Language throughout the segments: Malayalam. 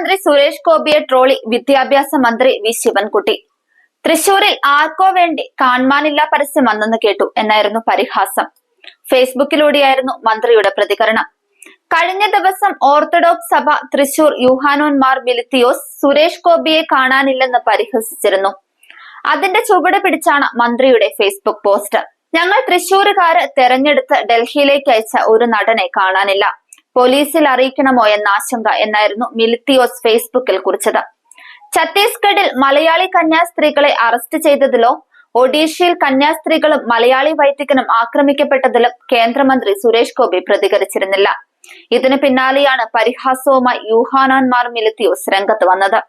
കേന്ദ്രമന്ത്രി സുരേഷ് ഗോപിയെ ട്രോളി വിദ്യാഭ്യാസ മന്ത്രി വി. ശിവൻകുട്ടി. തൃശൂരിൽ ആർക്കോ വേണ്ടി കാണാനില്ല പരസ്യം വന്നെന്ന് കേട്ടു എന്നായിരുന്നു പരിഹാസം. ഫേസ്ബുക്കിലൂടെയായിരുന്നു മന്ത്രിയുടെ പ്രതികരണം. കഴിഞ്ഞ ദിവസം ഓർത്തഡോക്സ് സഭ തൃശൂർ യുഹാനോന്മാർ മിലിത്തിയോസ് സുരേഷ് ഗോപിയെ കാണാനില്ലെന്ന് പരിഹസിച്ചിരുന്നു. അതിന്റെ ചുവട് പിടിച്ചാണ് മന്ത്രിയുടെ ഫേസ്ബുക്ക് പോസ്റ്റ്. ഞങ്ങൾ തൃശൂരുകാര് തെരഞ്ഞെടുത്ത് ഡൽഹിയിലേക്ക് അയച്ച ഒരു നടനെ കാണാനില്ല. പോലീസിൽ അറിയിക്കണമോ എന്ന ആശങ്ക എന്നായിരുന്നു മിലിത്തിയോസ് ഫേസ്ബുക്കിൽ കുറിച്ചത്. ഛത്തീസ്ഗഡിൽ മലയാളി കന്യാസ്ത്രീകളെ അറസ്റ്റ് ചെയ്തതിലോ ഒഡീഷയിൽ കന്യാസ്ത്രീകളും മലയാളി വൈദികനും ആക്രമിക്കപ്പെട്ടതിലും കേന്ദ്രമന്ത്രി സുരേഷ് ഗോപി പ്രതികരിച്ചിരുന്നില്ല. ഇതിനു പിന്നാലെയാണ് പരിഹാസവുമായി യൂഹാനാൻമാർ മിലിത്തിയോസ് രംഗത്ത് വന്നത്.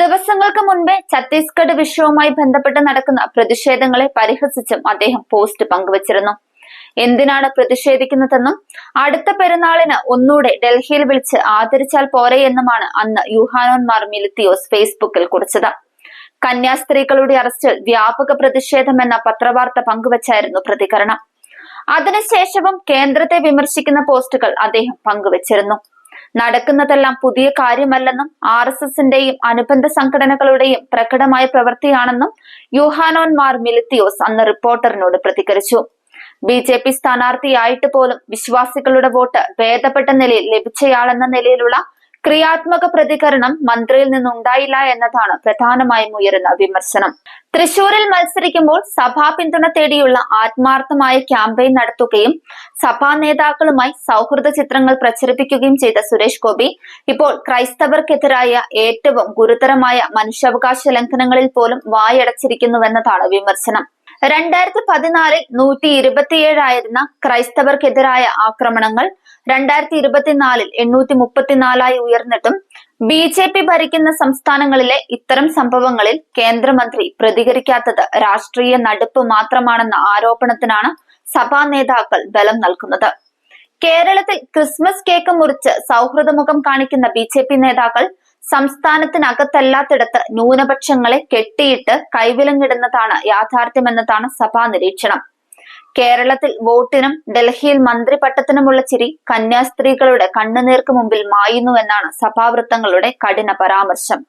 ദിവസങ്ങൾക്ക് മുൻപേ ഛത്തീസ്ഗഡ് വിഷയവുമായി ബന്ധപ്പെട്ട് നടക്കുന്ന പ്രതിഷേധങ്ങളെ പരിഹസിച്ചും അദ്ദേഹം പോസ്റ്റ് പങ്കുവച്ചിരുന്നു. എന്തിനാണ് പ്രതിഷേധിക്കുന്നതെന്നും അടുത്ത പെരുന്നാളിന് ഒന്നൂടെ ഡൽഹിയിൽ വിളിച്ച് ആദരിച്ചാൽ പോരെ എന്നുമാണ് അന്ന് യുഹാനോന്മാർ മിലിത്തിയോസ് ഫേസ്ബുക്കിൽ കുറിച്ചത്. കന്യാസ്ത്രീകളുടെ അറസ്റ്റിൽ വ്യാപക പ്രതിഷേധമെന്ന പത്രവാർത്ത പങ്കുവച്ചായിരുന്നു പ്രതികരണം. അതിനുശേഷവും കേന്ദ്രത്തെ വിമർശിക്കുന്ന പോസ്റ്റുകൾ അദ്ദേഹം പങ്കുവച്ചിരുന്നു. നടക്കുന്നതെല്ലാം പുതിയ കാര്യമല്ലെന്നും ആർ എസ് എസിന്റെയും അനുബന്ധ സംഘടനകളുടെയും പ്രകടമായ പ്രവൃത്തിയാണെന്നും യുഹാനോന്മാർ മിലിത്തിയോസ് അന്ന് റിപ്പോർട്ടറിനോട് പ്രതികരിച്ചു. ബി ജെ പി സ്ഥാനാർത്ഥിയായിട്ട് പോലും വിശ്വാസികളുടെ വോട്ട് ഭേദപ്പെട്ട നിലയിൽ ലഭിച്ചയാളെന്ന നിലയിലുള്ള ക്രിയാത്മക പ്രതികരണം മന്ത്രിയിൽ നിന്നുണ്ടായില്ല എന്നതാണ് പ്രധാനമായും ഉയരുന്ന വിമർശനം. തൃശൂരിൽ മത്സരിക്കുമ്പോൾ സഭാ പിന്തുണ തേടിയുള്ള ആത്മാർത്ഥമായ ക്യാമ്പയിൻ നടത്തുകയും സഭാ നേതാക്കളുമായി സൗഹൃദ ചിത്രങ്ങൾ പ്രചരിപ്പിക്കുകയും ചെയ്ത സുരേഷ് ഗോപി ഇപ്പോൾ ക്രൈസ്തവർക്കെതിരായ ഏറ്റവും ഗുരുതരമായ മനുഷ്യാവകാശ ലംഘനങ്ങളിൽ പോലും വായടച്ചിരിക്കുന്നുവെന്നതാണ് വിമർശനം. രണ്ടായിരത്തി പതിനാലിൽ നൂറ്റി ഇരുപത്തിയേഴായിരുന്ന ക്രൈസ്തവർക്കെതിരായ ആക്രമണങ്ങൾ രണ്ടായിരത്തി ഇരുപത്തിനാലിൽ എണ്ണൂറ്റി മുപ്പത്തിനാലായി ഉയർന്നിട്ടും ബി ജെ പി ഭരിക്കുന്ന സംസ്ഥാനങ്ങളിലെ ഇത്തരം സംഭവങ്ങളിൽ കേന്ദ്രമന്ത്രി പ്രതികരിക്കാത്തത് രാഷ്ട്രീയ നടുപ്പ് മാത്രമാണെന്ന ആരോപണത്തിനാണ് സഭാ നേതാക്കൾ ബലം നൽകുന്നത്. കേരളത്തിൽ ക്രിസ്മസ് കേക്ക് മുറിച്ച് സൗഹൃദമുഖം കാണിക്കുന്ന ബി നേതാക്കൾ സംസ്ഥാനത്തിനകത്തല്ലാത്തിടത്ത് ന്യൂനപക്ഷങ്ങളെ കെട്ടിയിട്ട് കൈവിലങ്ങിടുന്നതാണ് യാഥാർത്ഥ്യമെന്നതാണ് സഭാ നിരീക്ഷണം. കേരളത്തിൽ വോട്ടിനും ഡൽഹിയിൽ മന്ത്രി പട്ടത്തിനുമുള്ള ചിരി കന്യാസ്ത്രീകളുടെ കണ്ണുനീർക്ക് മുമ്പിൽ മായുന്നുവെന്നാണ് സഭാവൃത്തങ്ങളുടെ കഠിന പരാമർശം.